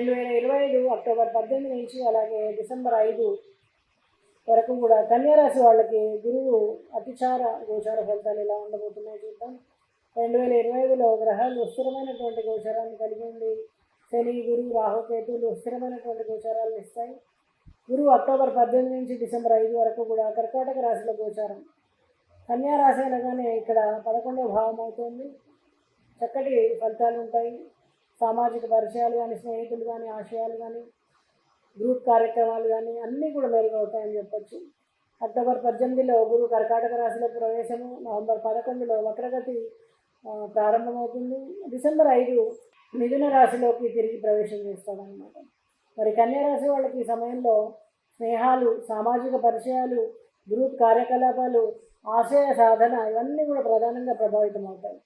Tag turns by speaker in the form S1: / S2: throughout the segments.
S1: రెండు వేల ఇరవై ఐదు అక్టోబర్ పద్దెనిమిది నుంచి అలాగే డిసెంబర్ ఐదు వరకు కూడా కన్యారాశి వాళ్ళకి గురువు అతిచార గోచార ఫలితాలు ఎలా ఉండబోతున్నాయో చూద్దాం. రెండు వేల ఇరవై ఐదులో గ్రహాలు స్థిరమైనటువంటి గోచారాన్ని కలిగి ఉంది శని గురు రాహుకేతులు స్థిరమైనటువంటి గోచారాలను ఇస్తాయి. గురువు అక్టోబర్ పద్దెనిమిది నుంచి డిసెంబర్ ఐదు వరకు కూడా కర్కాటక రాశిలో గోచారం. కన్యా రాశి అనగానే ఇక్కడ పదకొండవ భావం అవుతుంది. చక్కటి ఫలితాలు ఉంటాయి. సామాజిక పరిచయాలు కానీ స్నేహితులు కానీ ఆశయాలు కానీ గ్రూప్ కార్యక్రమాలు కానీ అన్నీ కూడా మెరుగవుతాయని చెప్పొచ్చు. అక్టోబర్ పద్దెనిమిదిలో గురు కర్కాటక రాశిలో ప్రవేశము నవంబర్ పదకొండులో వక్రగతి ప్రారంభమవుతుంది. డిసెంబర్ ఐదు మిథున రాశిలోకి తిరిగి ప్రవేశం చేస్తాడనమాట మరి కన్యా రాశి వాళ్ళకి ఈ సమయంలో స్నేహాలు సామాజిక పరిచయాలు గ్రూప్ కార్యకలాపాలు ఆశయ సాధన ఇవన్నీ కూడా ప్రధానంగా ప్రభావితం అవుతాయి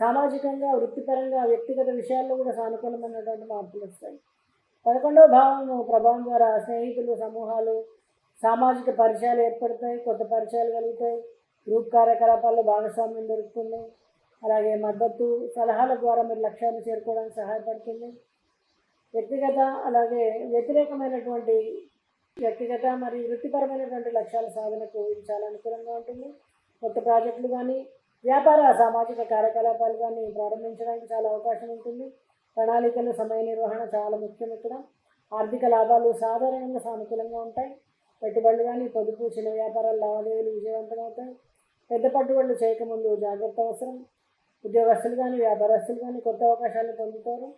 S1: సామాజికంగా వృత్తిపరంగా వ్యక్తిగత విషయాల్లో కూడా సానుకూలమైనటువంటి మార్పులు వస్తాయి. పదకొండవ భావము ప్రభావం ద్వారా స్నేహితులు సమూహాలు సామాజిక పరిచయాలు ఏర్పడతాయి కొత్త పరిచయాలు కలుగుతాయి గ్రూప్ కార్యకలాపాల్లో భాగస్వామ్యం దొరుకుతుంది అలాగే మద్దతు సలహాల ద్వారా మీరు లక్ష్యాన్ని చేరుకోవడానికి సహాయపడుతుంది. వ్యక్తిగత అలాగే వ్యతిరేకమైనటువంటి వ్యక్తిగత మరియు వృత్తిపరమైనటువంటి లక్ష్యాల సాధనకు ఇది చాలా అనుకూలంగా ఉంటుంది. కొత్త ప్రాజెక్టులు కానీ వ్యాపార సామాజిక కార్యకలాపాలు కానీ ప్రారంభించడానికి చాలా అవకాశం ఉంటుంది. ప్రణాళికలు సమయ నిర్వహణ చాలా ముఖ్యం ఇక్కడ. ఆర్థిక లాభాలు సాధారణంగా సానుకూలంగా ఉంటాయి. పెట్టుబడులు కానీ పొదుపు చిన్న వ్యాపారాల లావాదేవీలు విజయవంతమవుతాయి. పెద్ద పట్టుబడులు చేయకముందు జాగ్రత్త అవసరం. ఉద్యోగస్తులు కానీ వ్యాపారస్తులు కానీ కొత్త అవకాశాలు పొందుతారు.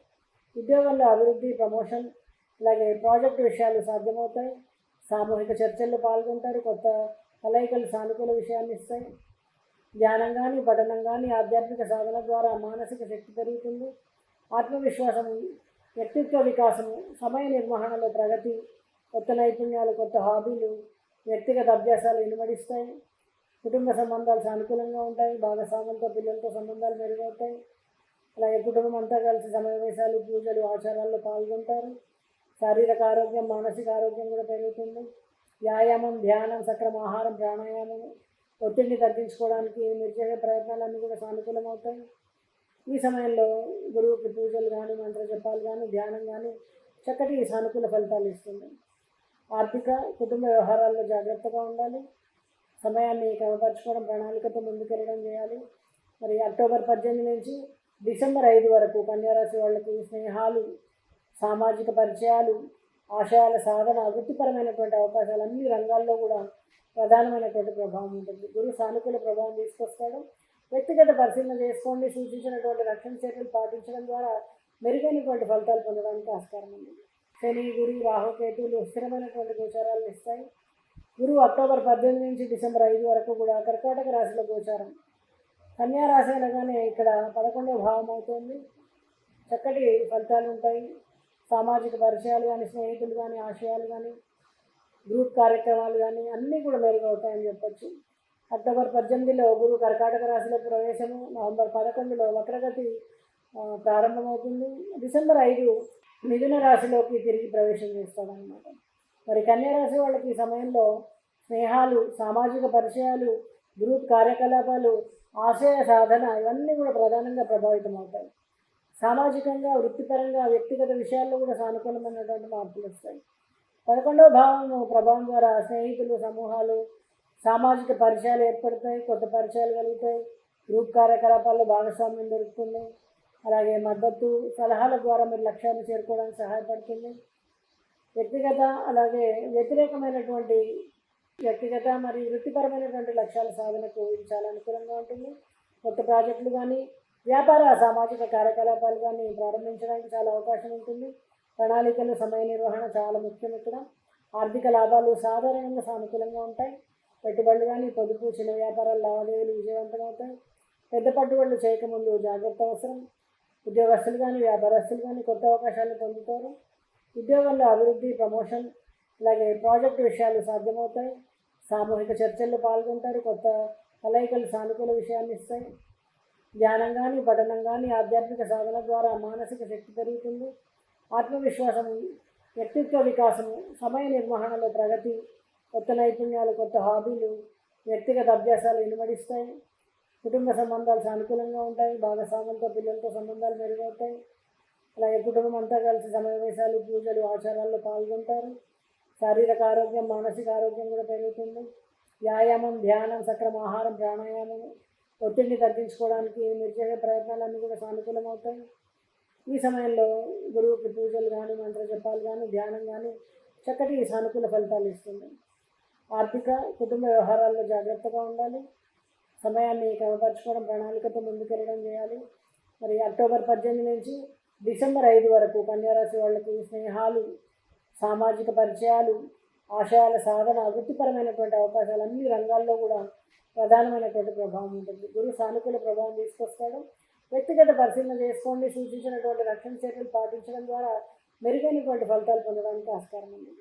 S1: ఉద్యోగంలో అభివృద్ధి ప్రమోషన్ అలాగే ప్రాజెక్టు విషయాలు సాధ్యమవుతాయి. సామూహిక చర్చల్లో పాల్గొంటారు. కొత్త కలయికలు సానుకూల విషయాన్ని ఇస్తాయి. ధ్యానం కానీ పఠనం కానీ ఆధ్యాత్మిక సాధన ద్వారా మానసిక శక్తి పెరుగుతుంది. ఆత్మవిశ్వాసం వ్యక్తిత్వ వికాసము సమయ నిర్వహణలో ప్రగతి కొత్త నైపుణ్యాలు కొత్త హాబీలు వ్యక్తిగత అభ్యాసాలు ఇనుమడిస్తాయి కుటుంబ సంబంధాలు సానుకూలంగా ఉంటాయి. భాగస్వాములతో పిల్లలతో సంబంధాలు మెరుగవుతాయి. అలాగే కుటుంబం అంతా కలిసి సమావేశాలు పూజలు ఆచారాల్లో పాల్గొంటారు. శారీరక ఆరోగ్యం మానసిక ఆరోగ్యం కూడా పెరుగుతుంది. వ్యాయామం ధ్యానం సక్రమ ఆహారం ప్రాణాయామం ఒత్తిడిని తగ్గించుకోవడానికి మీరు చేసే ప్రయత్నాలన్నీ కూడా సానుకూలమవుతాయి ఈ సమయంలో గురువుకి పూజలు కానీ మంత్ర జపాలు కానీ ధ్యానం కానీ చక్కటి సానుకూల ఫలితాలు ఇస్తుంది. ఆర్థిక కుటుంబ వ్యవహారాల్లో జాగ్రత్తగా ఉండాలి. సమయాన్ని క్రమపరచుకోవడం ప్రణాళికతో ముందుకెళ్ళడం చేయాలి. మరి అక్టోబర్ పద్దెనిమిది నుంచి డిసెంబర్ ఐదు వరకు కన్యారాశి వాళ్ళకి స్నేహాలు సామాజిక పరిచయాలు ఆశయాల సాధన వృత్తిపరమైనటువంటి అవకాశాలు అన్ని రంగాల్లో కూడా ప్రధానమైనటువంటి ప్రభావం ఉంటుంది. గురువు సానుకూల ప్రభావం తీసుకొస్తాడు. వ్యక్తిగత పరిశీలన చేసుకోండి సూచించినటువంటి రక్షణ చర్యలు పాటించడం ద్వారా మెరుగైనటువంటి ఫలితాలు పొందడానికి ఆస్కారం ఉంది. శని గురు రాహుకేతువులు స్థిరమైనటువంటి గోచారాలను ఇస్తాయి. గురువు అక్టోబర్ పద్దెనిమిది నుంచి డిసెంబర్ ఐదు వరకు కూడా కర్కాటక రాశిలో గోచారం. కన్యా రాశి అనగానే ఇక్కడ పదకొండవ భావం అవుతుంది. చక్కటి ఫలితాలు ఉంటాయి. సామాజిక పరిచయాలు కానీ స్నేహితులు కానీ ఆశయాలు కానీ గ్రూప్ కార్యక్రమాలు కానీ అన్నీ కూడా మెరుగవుతాయని చెప్పొచ్చు. అక్టోబర్ పద్దెనిమిదిలో గురు కర్కాటక రాశిలో ప్రవేశము నవంబర్ పదకొండులో వక్రగతి ప్రారంభమవుతుంది. డిసెంబర్ ఐదు మిథున రాశిలోకి తిరిగి ప్రవేశం చేస్తాడనమాట మరి కన్యా రాశి వాళ్ళకి ఈ సమయంలో స్నేహాలు సామాజిక పరిచయాలు గ్రూప్ కార్యకలాపాలు ఆశయ సాధన ఇవన్నీ కూడా ప్రధానంగా ప్రభావితం అవుతాయి సామాజికంగా వృత్తిపరంగా వ్యక్తిగత విషయాల్లో కూడా సానుకూలమైనటువంటి మార్పులు వస్తాయి. పదకొండవ భావము ప్రభావం ద్వారా స్నేహితులు సమూహాలు సామాజిక పరిచయాలు ఏర్పడతాయి కొత్త పరిచయాలు కలుగుతాయి గ్రూప్ కార్యకలాపాల్లో భాగస్వామ్యం దొరుకుతుంది. అలాగే మద్దతు సలహాల ద్వారా మీరు లక్ష్యాన్ని చేరుకోవడానికి సహాయపడుతుంది. వ్యక్తిగత అలాగే వ్యతిరేకమైనటువంటి వ్యక్తిగత మరియు వృత్తిపరమైనటువంటి లక్ష్యాల సాధనకు ఇది చాలా అనుకూలంగా ఉంటుంది. కొత్త ప్రాజెక్టులు కానీ వ్యాపార సామాజిక కార్యకలాపాలు కానీ ప్రారంభించడానికి చాలా అవకాశం ఉంటుంది. ప్రణాళికలు సమయ నిర్వహణ చాలా ముఖ్యం ఇక్కడ. ఆర్థిక లాభాలు సాధారణంగా సానుకూలంగా ఉంటాయి. పెట్టుబడులు కానీ పొదుపు చిన్న వ్యాపారాల లావాదేవీలు విజయవంతమవుతాయి. పెద్ద పట్టుబడులు చేయకముందు జాగ్రత్త అవసరం. ఉద్యోగస్తులు కానీ వ్యాపారస్తులు కానీ కొత్త అవకాశాలు పొందుతారు. ఉద్యోగంలో అభివృద్ధి ప్రమోషన్ అలాగే ప్రాజెక్టు విషయాలు సాధ్యమవుతాయి. సామూహిక చర్చల్లో పాల్గొంటారు. కొత్త కలయికలు సానుకూల విషయాన్ని ఇస్తాయి. ధ్యానం కానీ పఠనం కానీ ఆధ్యాత్మిక సాధన ద్వారా మానసిక శక్తి పెరుగుతుంది. ఆత్మవిశ్వాసం వ్యక్తిత్వ వికాసము సమయ నిర్వహణలో ప్రగతి కొత్త నైపుణ్యాలు కొత్త హాబీలు వ్యక్తిగత అభ్యాసాలు ఇనుమడిస్తాయి కుటుంబ సంబంధాలు సానుకూలంగా ఉంటాయి. భాగస్వాములతో పిల్లలతో సంబంధాలు మెరుగవుతాయి. అలాగే కుటుంబం అంతా కలిసి సమావేశాలు పూజలు ఆచారాల్లో పాల్గొంటారు. శారీరక ఆరోగ్యం మానసిక ఆరోగ్యం కూడా పెరుగుతుంది. వ్యాయామం ధ్యానం సక్రమ ఆహారం ప్రాణాయామం ఒత్తిడిని తగ్గించుకోవడానికి మీరు చేసే ప్రయత్నాలన్నీ కూడా సానుకూలమవుతాయి ఈ సమయంలో గురువుకి పూజలు కానీ మంత్ర జపాలు కానీ ధ్యానం కానీ చక్కటి సానుకూల ఫలితాలు ఇస్తుంది. ఆర్థిక కుటుంబ వ్యవహారాల్లో జాగ్రత్తగా ఉండాలి. సమయాన్ని క్రమపరచుకోవడం ప్రణాళికతో ముందుకెళ్ళడం చేయాలి. మరి అక్టోబర్ పద్దెనిమిది నుంచి డిసెంబర్ ఐదు వరకు కన్యారాశి వాళ్ళకి స్నేహాలు సామాజిక పరిచయాలు ఆశయాల సాధన వృత్తిపరమైనటువంటి అవకాశాలు అన్ని రంగాల్లో కూడా ప్రధానమైనటువంటి ప్రభావం ఉంటుంది. గురువు సానుకూల ప్రభావం తీసుకొస్తాడు. వ్యక్తిగత పరిశీలన చేసుకోండి. సూచించినటువంటి రక్షణ చర్యలు పాటించడం ద్వారా మెరుగైనటువంటి ఫలితాలు పొందడానికి ఆస్కారం ఉంది.